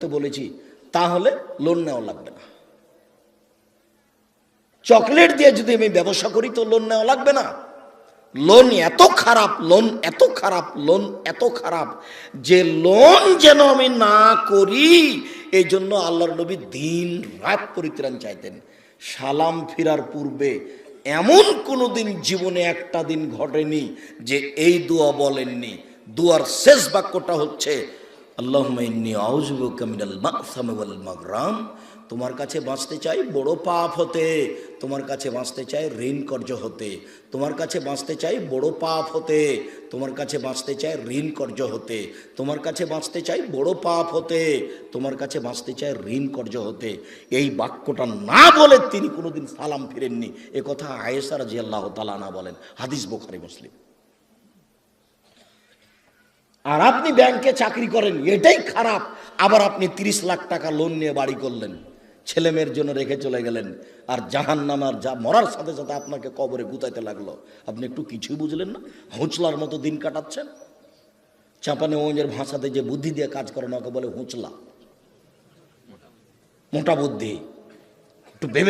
তো বলেছি, তাহলে লোন নেওয়া লাগবে না। চকলেট দিয়ে যদি আমি ব্যবসা করি, তো লোন নেওয়া লাগবে না। লোন এত খারাপ লোন এত খারাপ লোন এত খারাপ, যে লোন যেন আমি না করি এই জন্য আল্লাহর নবী দিন রাত পরিত্রাণ চাইতেন। সালাম ফিরার পূর্বে এমন কোনো দিন জীবনে একটা দিন ঘটেনি যে এই দোয়া বলেননি। দুয়ার শেষ বাক্যটা হচ্ছে আল্লাহ মাগরাম। তোমার কাছে বাঁচতে চাই বড় পাপ হতে। তোমার কাছে বাঁচতে চাই ঋণ কর্য হতে। তোমার কাছে বাঁচতে চাই বড় পাপ হতে। তোমার কাছে বাঁচতে চাই ঋণ কর্য হতে। তোমার কাছে বাঁচতে চাই বড় পাপ হতে। তোমার কাছে বাঁচতে চাই ঋণ কর্য হতে। এই বাক্যটা না বলে তিনি কোনোদিন সালাম ফিরেননি। এ কথা আয়েসার জি আল্লাহ তালা বলেন। হাদিস বোখারি, মুসলিম। আর আপনি ব্যাংকে চাকরি করেন, এটাই খারাপ। আবার আপনি তিরিশ লাখ টাকা লোন নিয়ে বাড়ি করলেন। ছেলে মেয়ের জন্য রেখে চলে গেলেন। আর জাহান নামার যা মরার সাথে সাথে আপনাকে কবরে গুতাইতে লাগল। আপনি একটু কিছুই বুঝলেন না? হুঁচলার মতো দিন কাটাচ্ছেন? চাপানে ওঞ্জের ভাষাতে যে বুদ্ধি দিয়ে কাজ করে না ওকে বলে হুঁচলা। মোটা বুদ্ধি। একটু ভেবে